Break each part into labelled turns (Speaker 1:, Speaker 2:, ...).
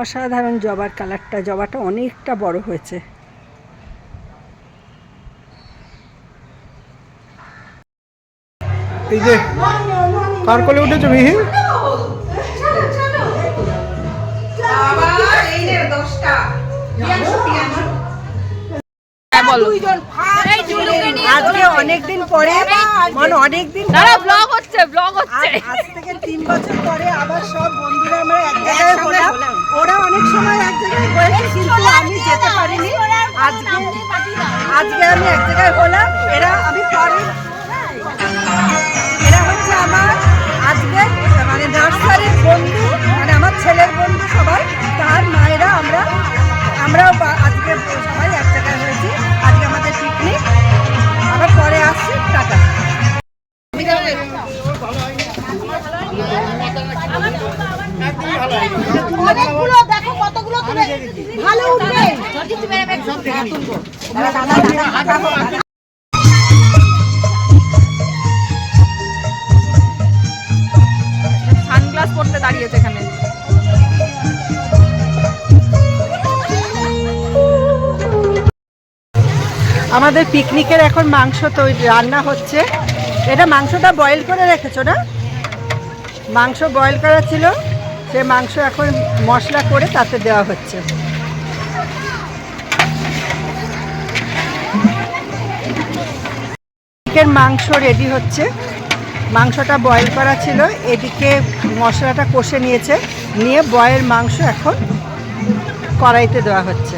Speaker 1: অসাধারণ জবার কালারটা জবাটা অনেকটা বড় হয়েছে।
Speaker 2: এই যে কার কোলে উঠেছো মিহি?
Speaker 3: হ্যাঁ বলো।
Speaker 1: আজকে অনেকদিন পরে মানে অনেকদিন
Speaker 3: দাঁড়া ব্লগ হচ্ছে ব্লগ হচ্ছে।
Speaker 1: আজ থেকে তিন বছর পরে আবার সব বন্ধুরা আমরা এক জায়গায় হলাম। ওরা অনেক সময় এক জায়গায় হয়েছে কিন্তু আমি যেতে পারিনি। আজকে আজকে আমি এক জায়গায় হলাম। এরা আমি পরে এরা হচ্ছে আমার আজকে মানে নার্সারির বন্ধু।
Speaker 4: অনেকগুলো, দেখো কতগুলো তুলে। ভালো উঠবে।
Speaker 1: আমাদের পিকনিকের এখন মাংস তৈরি, রান্না হচ্ছে। এটা মাংসটা বয়েল করে রেখেছো না? মাংস বয়েল করা ছিল। সে মাংস এখন মশলা করে তাতে দেওয়া হচ্ছে। চিকেন মাংস রেডি হচ্ছে। মাংসটা বয়েল করা ছিল। এদিকে মশলাটা কষে নিয়েছে। নিয়ে বয়েল মাংস এখন কড়াইতে দেওয়া হচ্ছে।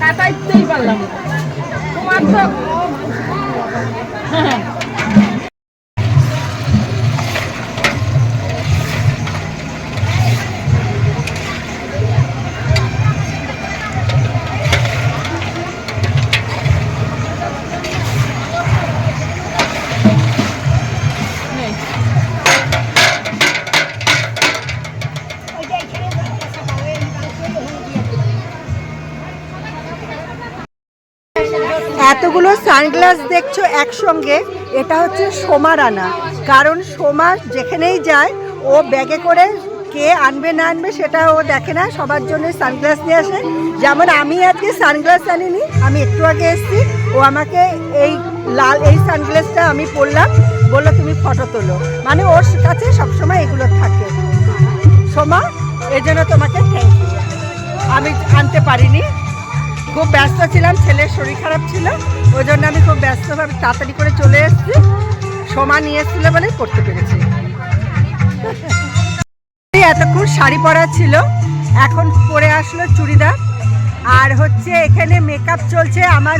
Speaker 3: কাটাইতেই পারলাম তোমার তো
Speaker 1: সানগ্লাস দেখছ একসঙ্গে, এটা হচ্ছে সোমার আনা কারণ সোমা যেখানেই যায়, ও ব্যাগে করে কে আনবে না আনবে সেটা ও দেখে না, সবার জন্য সানগ্লাস নিয়ে আসে। যেমন আমি আজকে সানগ্লাস আনিনি, আমি একটু আগে এসেছি, ও আমাকে এই লাল, এই সানগ্লাসটা আমি পরলাম, বলল তুমি ফটো তোলো। মানে ওর কাছে সবসময় এগুলো থাকে। সোমা, এজন্য তোমাকে থ্যাংক ইউ আমি আনতে পারিনি। খুব ব্যস্ত ছিলাম, ছেলের শরীর খারাপ ছিল ওই জন্য আমি খুব ব্যস্তভাবে তাড়াতাড়ি করে চলে এসেছি। সোমা নিয়ে এসেছিল বলেই করতে পেরেছি। এতক্ষণ শাড়ি পরা ছিল, এখন পরে আসলো চুড়িদার। আর হচ্ছে এখানে মেকআপ চলছে, আমার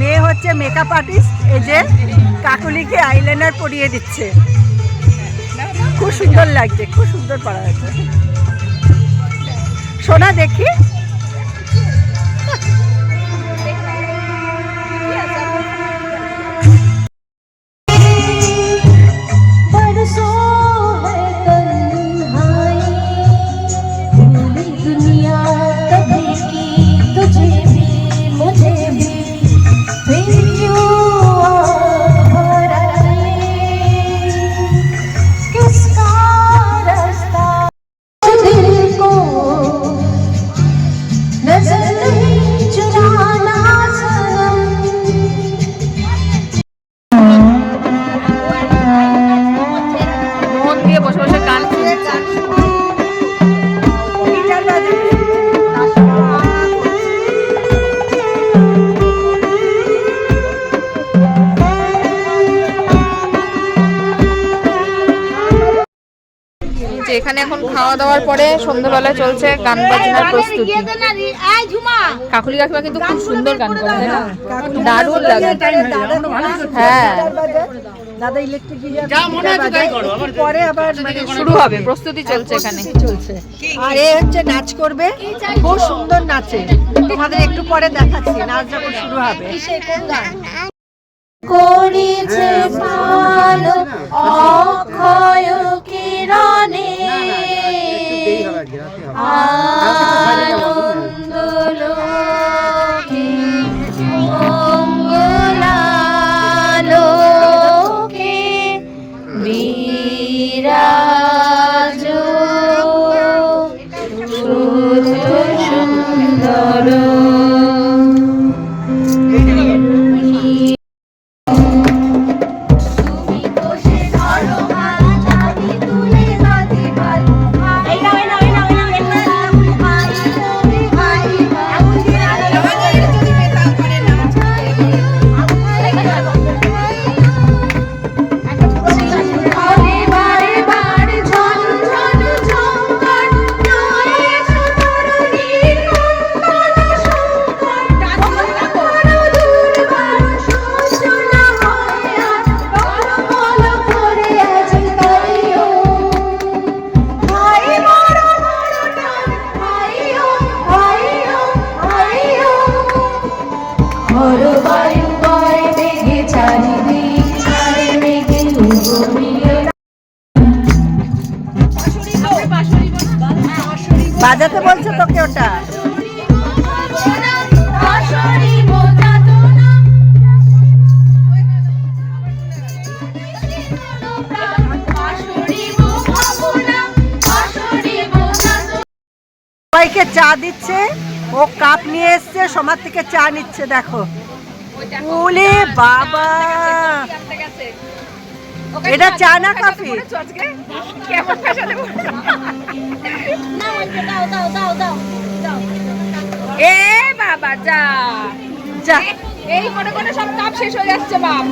Speaker 1: মেয়ে হচ্ছে মেকআপ আর্টিস্ট এই যে কাকুলিকে আইলাইনার পরিয়ে দিচ্ছে। খুব সুন্দর লাগছে, খুব সুন্দর পরা হয়েছে। সোনা দেখি।
Speaker 3: এখানে এখন খাওয়া দাওয়ার পরে সন্ধ্যাবেলা চলছে গান বাজনার প্রস্তুতি। কাকুলি কাকিমা কিন্তু খুব সুন্দর গান করে তাই না? দারুণ লাগে হ্যাঁ।
Speaker 1: দাদা ইলেকট্রিক পরে আবার মানে
Speaker 3: শুরু হবে প্রস্তুতি চলছে এখানে।
Speaker 1: চলছে। আর এ হচ্ছে নাচ করবে। খুব সুন্দর নাচে। তোমাদের একটু পরে দেখাচ্ছি নাচ যখন শুরু হবে।
Speaker 4: করিছে স্নান অক্ষয়
Speaker 5: 啊、
Speaker 1: বাজাতে বলছে তোকে ওটা। সবাইকে চা দিচ্ছে, ও কাপ নিয়ে এসছে সমাজ থেকে চা নিচ্ছে, দেখো। বাবা। এটা চা না কফি?
Speaker 3: এ বাবা যা।
Speaker 1: যা।
Speaker 3: এই করে সব কাপ শেষ হয়ে যাচ্ছে বাপ।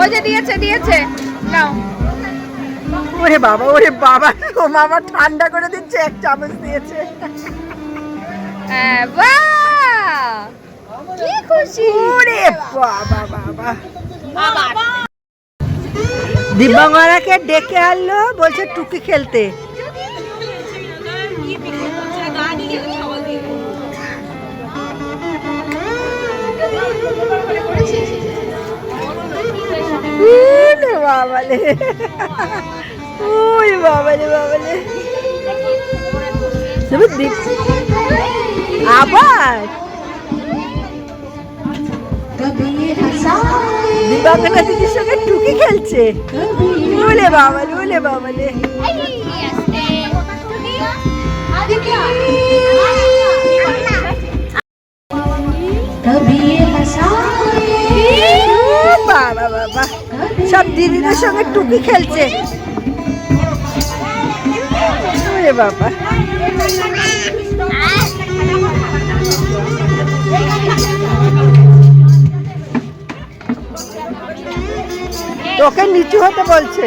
Speaker 3: ওই যে দিয়েছে দিয়েছে। নাও।
Speaker 1: ওরে বাবা ওরে বাবা ও মামা ঠান্ডা করে দিচ্ছে এক চামচ দিয়েছে।
Speaker 3: হ্যাঁ, কি খুশি।
Speaker 1: ওরে বাবা বাবা।
Speaker 3: আবার
Speaker 1: দিব্যাঙ্গরাকে ডেকে আনলো বলছে টুকি খেলতে। বাবালে। আবার? দিদির সঙ্গে টুকি খেলছে? বাবা বাবা সব দিদিদের সঙ্গে টুকি খেলছে। বাবা। তোকে নিচু হতে বলছে।